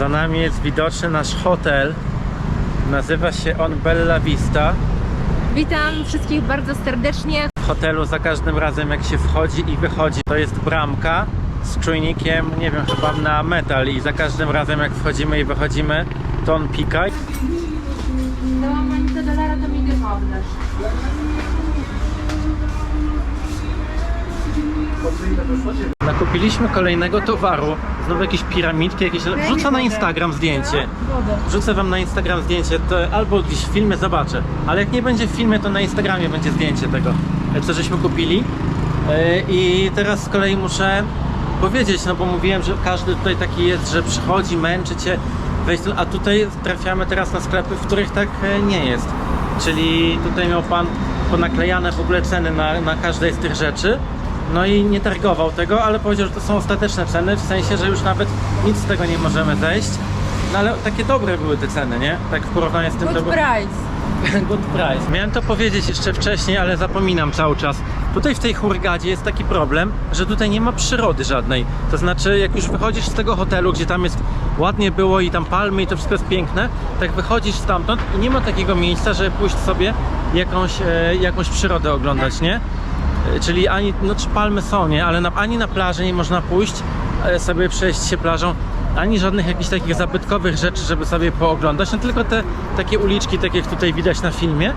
Za nami jest widoczny nasz hotel. Nazywa się on Bella Vista. Witam wszystkich bardzo serdecznie. W hotelu za każdym razem jak się wchodzi i wychodzi to jest bramka z czujnikiem, nie wiem, chyba na metal i za każdym razem jak wchodzimy i wychodzimy to on pika. Dałam pani do dolara, to mi dycha Nakupiliśmy kolejnego towaru, znowu jakieś piramidki, jakieś... Wrzucę na Instagram zdjęcie. Wrzucę wam na Instagram zdjęcie, to albo gdzieś w filmie zobaczę, ale jak nie będzie w filmie, to na Instagramie będzie zdjęcie tego, e, co żeśmy kupili. E, I teraz z kolei muszę powiedzieć, no bo mówiłem, że każdy tutaj taki jest, że przychodzi, męczy cię, wejść, a tutaj trafiamy teraz na sklepy, w których tak e, nie jest. Czyli tutaj miał pan ponaklejane w ogóle ceny na, na każdej z tych rzeczy. No i nie targował tego, ale powiedział, że to są ostateczne ceny, w sensie, że już nawet nic z tego nie możemy zejść. No ale takie dobre były te ceny, nie? Tak w porównaniu z tym Good to było- price. Good price. Miałem to powiedzieć jeszcze wcześniej, ale zapominam cały czas. Tutaj w tej Hurgadzie jest taki problem, że tutaj nie ma przyrody żadnej. To znaczy, jak już wychodzisz z tego hotelu, gdzie tam jest ładnie było i tam palmy i to wszystko jest piękne, tak wychodzisz stamtąd i nie ma takiego miejsca, żeby pójść sobie jakąś, e, jakąś przyrodę oglądać, nie? E, Czyli ani, no czy palmy są, nie? Ale na, ani na plaży nie można pójść, e, sobie przejść się plażą, ani żadnych jakichś takich zabytkowych rzeczy, żeby sobie pooglądać, no tylko te takie uliczki, tak jak tutaj widać na filmie,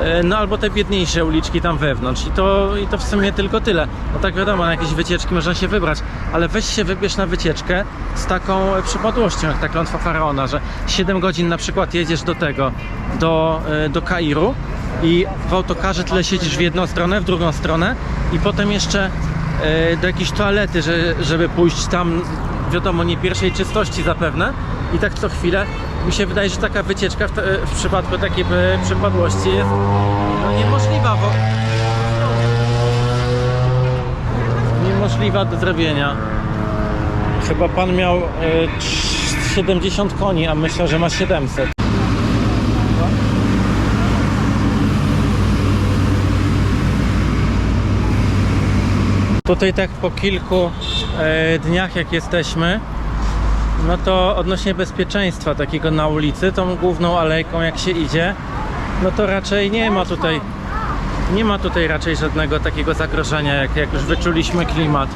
E, no albo te biedniejsze uliczki tam wewnątrz. I to, i to w sumie tylko tyle. No tak wiadomo, na jakieś wycieczki można się wybrać, ale weź się wybierz na wycieczkę z taką przypadłością, jak ta klątwa Faraona, że 7 godzin na przykład jedziesz do tego, do, do Kairu i w autokarze tyle siedzisz w jedną stronę, w drugą stronę i potem jeszcze e, do jakiejś toalety, że, żeby pójść tam, wiadomo, nie pierwszej czystości zapewne i tak co chwilę. Mi się wydaje, że taka wycieczka w, w przypadku takiej e, przypadłości jest no, niemożliwa, bo niemożliwa do zrobienia. Chyba pan miał e, trz- 70 koni, a myślę, że ma 700. Tutaj tak po kilku e, dniach jak jesteśmy, no to odnośnie bezpieczeństwa takiego na ulicy, tą główną alejką jak się idzie, no to raczej nie ma tutaj nie ma tutaj raczej żadnego takiego zagrożenia, jak, jak już wyczuliśmy klimat.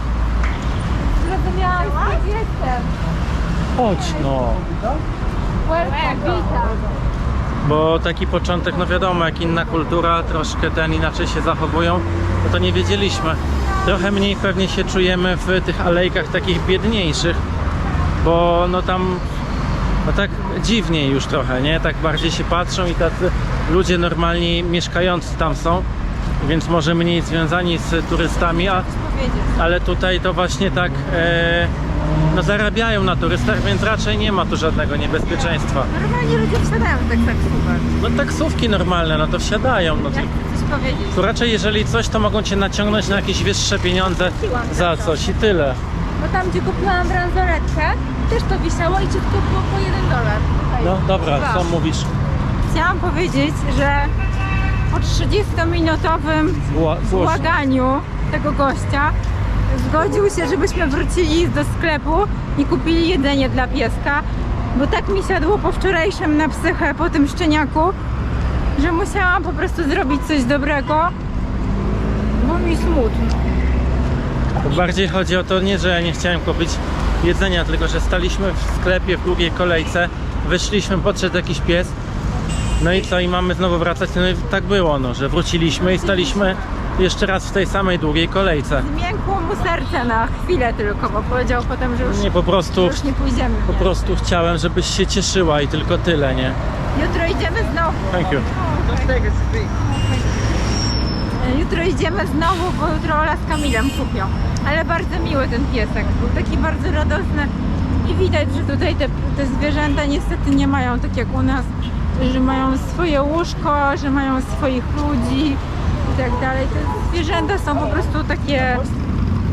Zrozumiałam, skąd jestem. Chodź no. Bo taki początek, no wiadomo, jak inna kultura, troszkę ten inaczej się zachowują, no to nie wiedzieliśmy. Trochę mniej pewnie się czujemy w tych alejkach takich biedniejszych, bo no tam no tak dziwniej już trochę, nie? Tak bardziej się patrzą i tacy ludzie normalni mieszkający tam są, więc może mniej związani z turystami, a ale tutaj to właśnie tak e, no zarabiają na turystach, więc raczej nie ma tu żadnego niebezpieczeństwa. Normalnie ludzie wsiadają tak taksówek. No taksówki normalne, no to wsiadają. No to, powiedzieć? to raczej jeżeli coś, to mogą cię naciągnąć na jakieś wyższe pieniądze za coś i tyle. Bo tam, gdzie kupiłam bransoletkę, też to wisiało i ciutko było po 1 dolar. Tutaj. No dobra, Dwa. co mówisz? Chciałam powiedzieć, że po 30-minutowym Gła- głośno. błaganiu tego gościa zgodził się, żebyśmy wrócili do sklepu i kupili jedzenie dla pieska, bo tak mi siadło po wczorajszym na psychę, po tym szczeniaku, że musiałam po prostu zrobić coś dobrego, bo mi smutno. Bardziej chodzi o to nie, że ja nie chciałem kupić jedzenia, tylko że staliśmy w sklepie w długiej kolejce, wyszliśmy, podszedł jakiś pies, no i co, i mamy znowu wracać, no i tak było, no, że wróciliśmy i staliśmy jeszcze raz w tej samej długiej kolejce. Zmiękło mu serce na chwilę tylko, bo powiedział potem, że już, Nie, po prostu, już nie pójdziemy. po prostu chciałem, żebyś się cieszyła i tylko tyle, nie? Jutro idziemy znowu. Thank you. Jutro idziemy znowu, bo jutro Ola z Kamilem kupią. Ale bardzo miły ten piesek, był taki bardzo radosny i widać, że tutaj te, te zwierzęta niestety nie mają tak jak u nas, że mają swoje łóżko, że mają swoich ludzi tak dalej. Te zwierzęta są po prostu takie,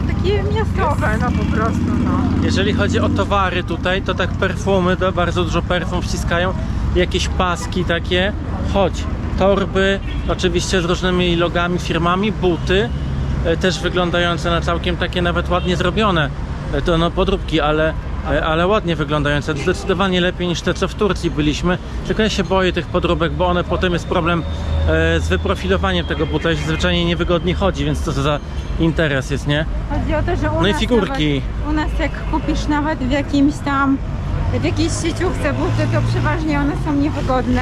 takie miastowe, no po prostu, no. Jeżeli chodzi o towary tutaj, to tak perfumy, to bardzo dużo perfum wciskają, jakieś paski takie, chodź, torby, oczywiście z różnymi logami, firmami, buty, e, też wyglądające na całkiem takie nawet ładnie zrobione, E, to no podróbki, ale ale ładnie wyglądające. Zdecydowanie lepiej niż te, co w Turcji byliśmy. Tylko ja się boję tych podróbek, bo one potem jest problem e, z wyprofilowaniem tego buta i się zwyczajnie niewygodnie chodzi, więc co to za interes jest, nie? Chodzi o to, że u No i nas figurki. Nawet, u nas jak kupisz nawet w jakimś tam w jakiejś sieciówce buty, to przeważnie one są niewygodne.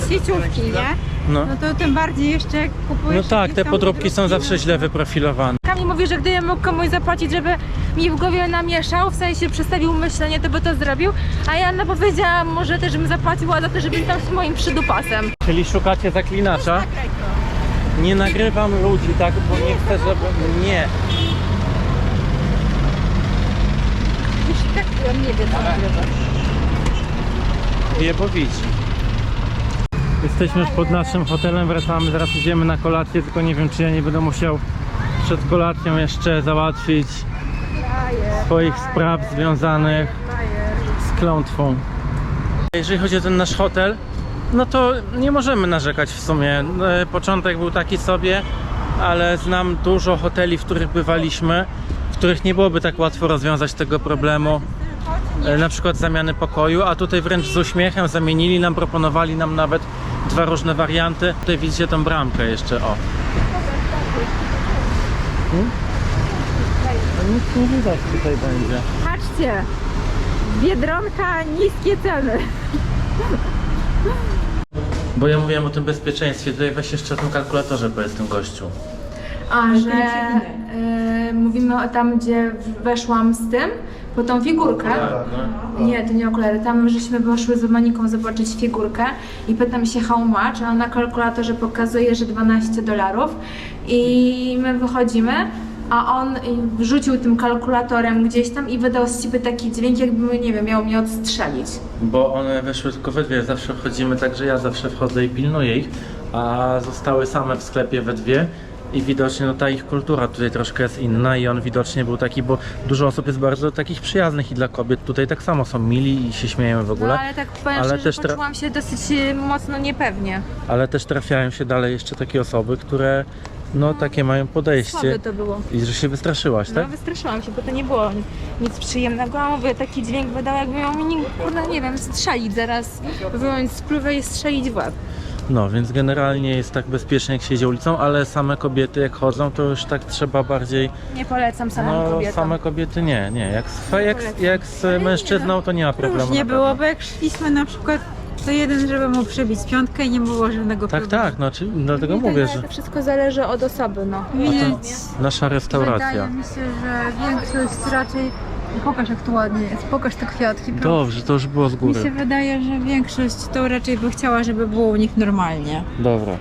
Z sieciówki, nie? No. No to tym bardziej jeszcze jak No kupujesz tak, jakieś te podróbki są zawsze no źle wyprofilowane. Kamil mówi, że gdybym mógł komuś zapłacić, żeby mi w głowie namieszał, w sensie przestawił myślenie, to by to zrobił. A ja no powiedziałam mu, że też bym zapłaciła za to, żeby tam z moim przydupasem. Czyli szukacie zaklinacza? Nie nagrywam ludzi, tak, bo nie chcę, żeby... Nie. Już i tak on nie wie co nagrywa. Wie, bo widzi. Jesteśmy już pod naszym hotelem, wracamy, zaraz idziemy na kolację, tylko nie wiem, czy ja nie będę musiał przed kolacją jeszcze załatwić swoich spraw związanych z klątwą. Jeżeli chodzi o ten nasz hotel, no to nie możemy narzekać w sumie. E, Początek był taki sobie, ale znam dużo hoteli, w których bywaliśmy, w których nie byłoby tak łatwo rozwiązać tego problemu. E, na przykład zamiany pokoju, a tutaj wręcz z uśmiechem zamienili nam, proponowali nam nawet dwa różne warianty. Tutaj widzicie tą bramkę jeszcze, o. Hmm? A Nic nie widać tutaj będzie. Patrzcie, Biedronka, niskie ceny. Bo ja mówiłem o tym bezpieczeństwie, tutaj weź jeszcze o tym kalkulatorze powiedz tym gościu. A, że y, mówimy o tam, gdzie weszłam z tym, po tą figurkę. no. Nie, to nie okulary. Tam żeśmy poszły z Moniką zobaczyć figurkę i pytam się how much, a na kalkulatorze pokazuje, że 12 dolarów i my wychodzimy, a on wrzucił tym kalkulatorem gdzieś tam i wydał z ciebie taki dźwięk, jakby, nie wiem, miał mnie odstrzelić. Bo one weszły tylko we dwie, zawsze wchodzimy tak, że ja zawsze wchodzę i pilnuję ich, a zostały same w sklepie we dwie i widocznie no ta ich kultura tutaj troszkę jest inna i on widocznie był taki, bo dużo osób jest bardzo takich przyjaznych i dla kobiet tutaj tak samo są mili i się śmieją w ogóle, No ale tak powiem ale szczerze, też tra- poczułam się dosyć e, mocno niepewnie. ale też trafiają się dalej jeszcze takie osoby, które no takie mają podejście Słabe to było. i że się wystraszyłaś, No tak? wystraszyłam się, bo to nie było nic przyjemnego, a mówię, taki dźwięk wydał, jakby miał mi, kurde, nie wiem, strzelić zaraz, wyjąć spluwę i strzelić w łeb. No, więc generalnie jest tak bezpiecznie jak się jedzie ulicą, ale same kobiety jak chodzą, to już tak trzeba bardziej Nie polecam samym No, kobietom. same kobiety nie, nie. Jak z, jak, jak z mężczyzną to nie ma problemu. Różnie było, bo jak szliśmy na przykład, to jeden, żeby mu przybić piątkę i nie było żadnego Tak, problemu. tak, no, czy, dlatego Mi mówię, tak, że To wszystko zależy od osoby, no. Widać, nasza restauracja. wydaje mi się, że większość raczej... Pokaż jak tu ładnie jest, pokaż te kwiatki. Dobrze, to już było z Mi góry. się wydaje, że większość to raczej by chciała, żeby było u nich normalnie. Dobra.